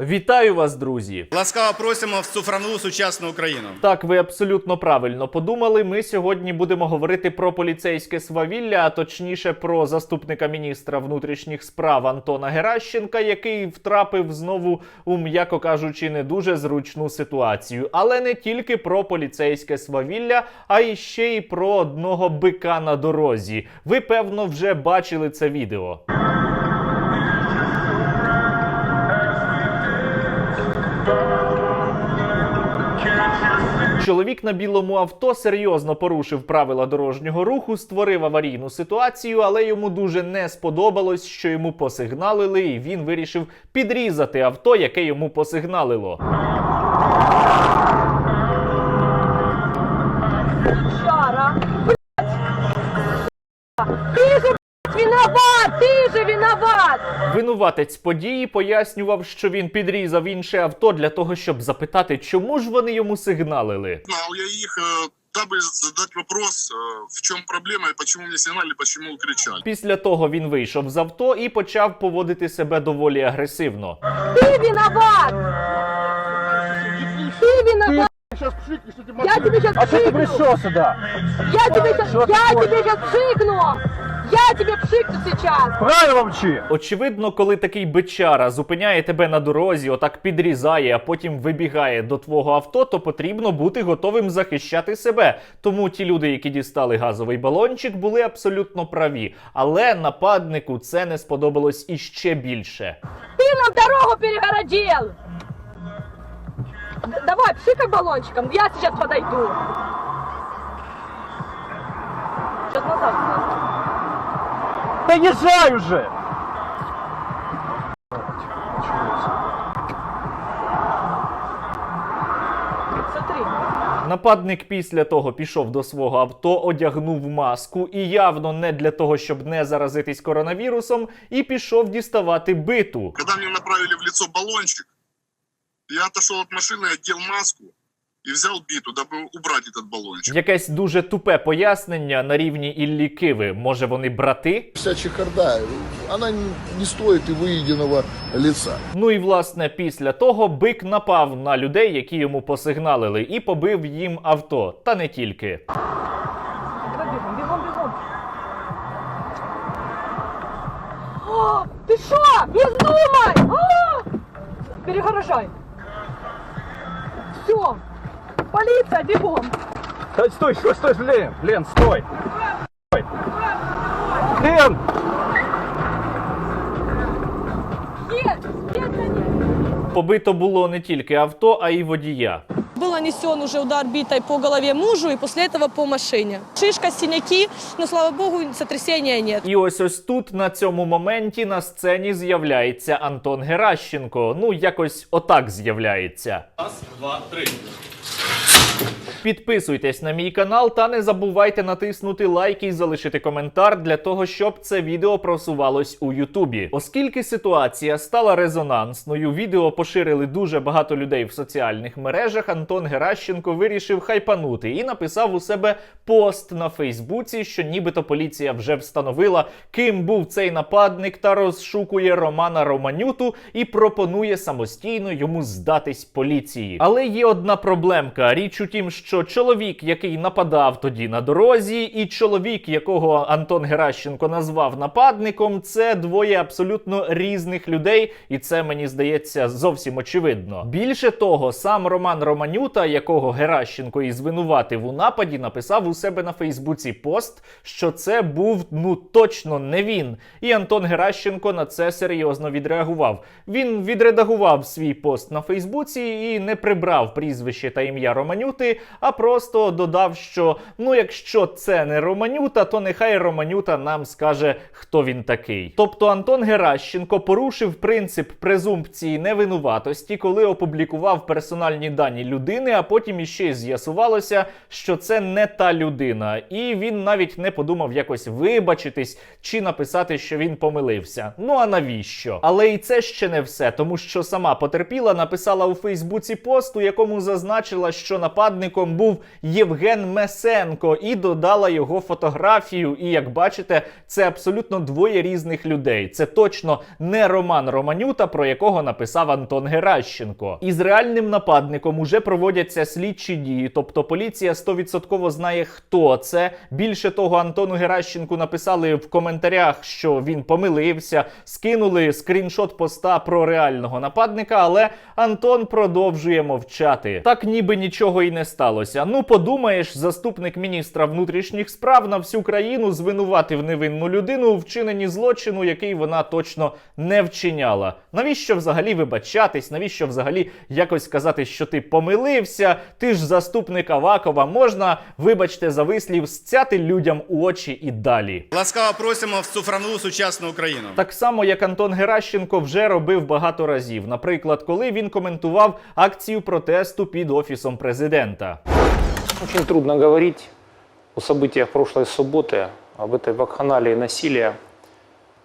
Вітаю вас, друзі! Ласкаво просимо в цифрову сучасну Україну. Так, ви абсолютно правильно подумали. Ми сьогодні будемо говорити про поліцейське свавілля, а точніше про заступника міністра внутрішніх справ Антона Геращенка, який втрапив знову у, м'яко кажучи, не дуже зручну ситуацію. Але не тільки про поліцейське свавілля, а і ще й про одного бика на дорозі. Ви певно вже бачили це відео. Чоловік на білому авто серйозно порушив правила дорожнього руху, створив аварійну ситуацію, але йому дуже не сподобалось, що йому посигналили, і він вирішив підрізати авто, яке йому посигналило. Винуватець події пояснював, що він підрізав інше авто для того, щоб запитати, чому ж вони йому сигналили. Знал я их, э, дабы задать вопрос, э, в чем проблема и почему мне сигнали, почему кричали. Після того він вийшов з авто і почав поводити себе доволі агресивно. Ты виноват! Ты виноват! Я тебе сейчас А что ты пшикну! пришел сюда? Я тебе сейчас, Что я такое? тебе сейчас пшикну! Я тебе пшикну сейчас! Правильно мовчи. Очевидно, коли такий бичара зупиняє тебе на дорозі, отак підрізає, а потім вибігає до твого авто, то потрібно бути готовим захищати себе. Тому ті люди, які дістали газовий балончик, були абсолютно праві. Але нападнику це не сподобалось іще більше. Ты нам дорогу перегородил! Давай, пшикай баллончиком, я сейчас подойду. Сейчас назад. Да езжай уже! Нападник після того пішов до свого авто, одягнув маску і явно не для того, щоб не заразитись коронавірусом, і пішов діставати биту. Когда мне направили в лицо баллончик, я отошел от машины, одел маску и взял биту, дабы убрать этот баллончик. Якесь дуже тупе пояснення на рівні Іллі Киви. Може, вони брати? Вся чехарда, она не стоит и выеденного лица. Ну і власне після того бик напав на людей, які йому посигналили, і побив їм авто. Та не тільки. Давай бегом, бегом, бегом. О, ты что? Не вздумай! А! Перегорожай. Все. Полиция, бегом. Да стой, стой, стой, Лен, Лен, стой! Стой! Лен! Нет, нет, нет. Побито було не тільки авто, а й водія. Был нанесен уже удар битой по голове мужу и после этого по машине. Шишка, синяки, но, слава богу, сотрясения нет. І ось ось тут на цьому моменті на сцені з'являється Антон Геращенко. Ну, якось отак з'являється. Раз, два, три. Підписуйтесь на мій канал та не забувайте натиснути лайк і залишити коментар для того, щоб це відео просувалось у Ютубі. Оскільки ситуація стала резонансною, відео поширили дуже багато людей в соціальних мережах. Антон Геращенко вирішив хайпанути і написав у себе пост на Фейсбуці, що нібито поліція вже встановила, ким був цей нападник, та розшукує Романа Романюту і пропонує самостійно йому здатись поліції. Але є одна проблемка: річ у тім, що чоловік, який нападав тоді на дорозі, і чоловік, якого Антон Геращенко назвав нападником, це двоє абсолютно різних людей, і це мені здається зовсім очевидно. Більше того, сам Роман Романюта, якого Геращенко і звинуватив у нападі, написав у себе на Фейсбуці пост, що це був ну точно не він. І Антон Геращенко на це серйозно відреагував. Він відредагував свій пост на Фейсбуці і не прибрав прізвище та ім'я Романюти, а просто додав, що ну, якщо це не Романюта, то нехай Романюта нам скаже, хто він такий. Тобто Антон Геращенко порушив принцип презумпції невинуватості, коли опублікував персональні дані людини, а потім іще й з'ясувалося, що це не та людина, і він навіть не подумав якось вибачитись чи написати, що він помилився. Ну а навіщо? Але і це ще не все, тому що сама потерпіла написала у Фейсбуці пост, у якому зазначила, що нападником нападником був Євген Месенко і додала його фотографію. І як бачите, це абсолютно двоє різних людей. Це точно не Роман Романюта, про якого написав Антон Геращенко. Із реальним нападником уже проводяться слідчі дії, тобто поліція 100% знає, хто це. Більше того, Антону Геращенку написали в коментарях, що він помилився, скинули скріншот поста про реального нападника, але Антон продовжує мовчати. Так ніби нічого і не сталося. Ну, подумаєш, заступник міністра внутрішніх справ на всю країну звинуватив невинну людину у вчиненні злочину, який вона точно не вчиняла. Навіщо взагалі вибачатись? Навіщо взагалі якось сказати, що ти помилився? Ти ж заступник Авакова. Можна, вибачте за вислів, сцяти людям у очі і далі. Ласкаво просимо в цифрову сучасну Україну. Так само, як Антон Геращенко вже робив багато разів. Наприклад, коли він коментував акцію протесту під офісом президента. Очень трудно говорить о событиях прошлой субботы, об этой вакханалии насилия,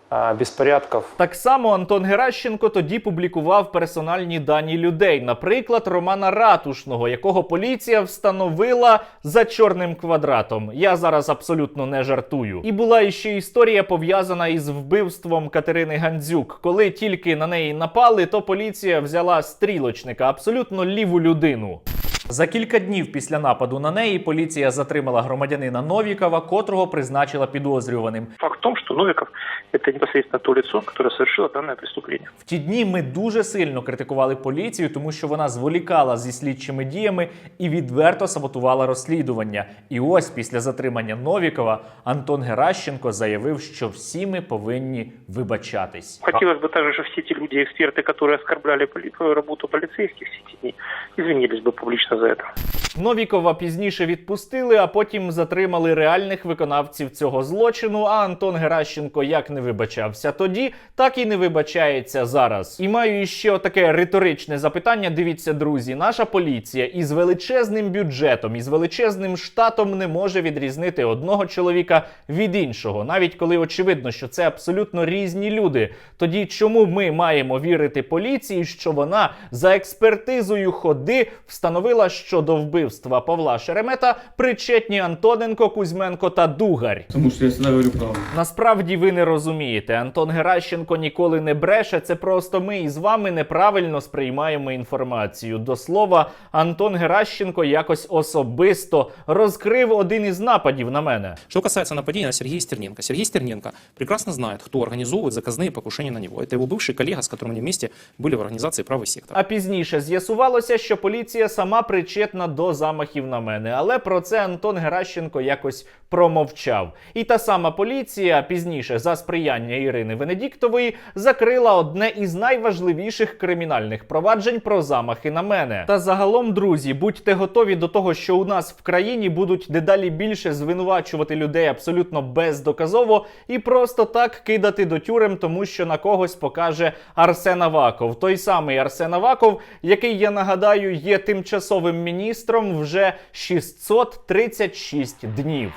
а, беспорядков. Так само Антон Геращенко тоді публікував персональні дані людей, наприклад, Романа Ратушного, якого поліція встановила за чорним квадратом. Я зараз абсолютно не жартую. І була іще історія пов'язана із вбивством Катерини Гандзюк. Коли тільки на неї напали, то поліція взяла стрілочника, абсолютно ліву людину. За кілька днів після нападу на неї поліція затримала громадянина Новікова, котрого призначила підозрюваним. Факт в том, что Новиков – это непосредственно то лицо, которое совершило данное преступление. В ті дні ми дуже сильно критикували поліцію, тому що вона зволікала зі слідчими діями і відверто саботувала розслідування. І ось після затримання Новікова Антон Геращенко заявив, що всі ми повинні вибачатись. Хотелось бы также, чтобы все те люди, эксперты, которые оскорбляли поли- работу полицейских все эти дни, извинились бы публично за это. Новікова пізніше відпустили, а потім затримали реальних виконавців цього злочину. А Антон Геращенко як не вибачався тоді, так і не вибачається зараз. І маю іще таке риторичне запитання. Дивіться, друзі, наша поліція із величезним бюджетом, із величезним штатом не може відрізнити одного чоловіка від іншого, навіть коли очевидно, що це абсолютно різні люди. Тоді чому ми маємо вірити поліції, що вона за експертизою ходи встановила, що до вбивства Павла Шеремета причетні Антоненко, Кузьменко та Дугарь? Тому що я завжди говорю правду. Насправді ви не розумієте. Антон Геращенко ніколи не бреше. Це просто ми із вами неправильно сприймаємо інформацію. До слова, Антон Геращенко якось особисто розкрив один із нападів на мене. Что касается нападения на Сергея Стерненко. Сергей Стерненко прекрасно знает, кто организовывает заказные покушения на него. Это его бывший коллега, с которым они вместе были в организации «Правый сектор». А пізніше з'ясувалося, що поліція сама причетна до замахів на мене. Але про це Антон Геращенко якось промовчав. І та сама поліція пізніше за сприяння Ірини Венедіктової закрила одне із найважливіших кримінальних проваджень про замахи на мене. Та загалом, друзі, будьте готові до того, що у нас в країні будуть дедалі більше звинувачувати людей абсолютно бездоказово і просто так кидати до тюрем, тому що на когось покаже Арсен Аваков. Той самий Арсен Аваков, який я нагадаю, є тимчасовим міністром вже 636 днів.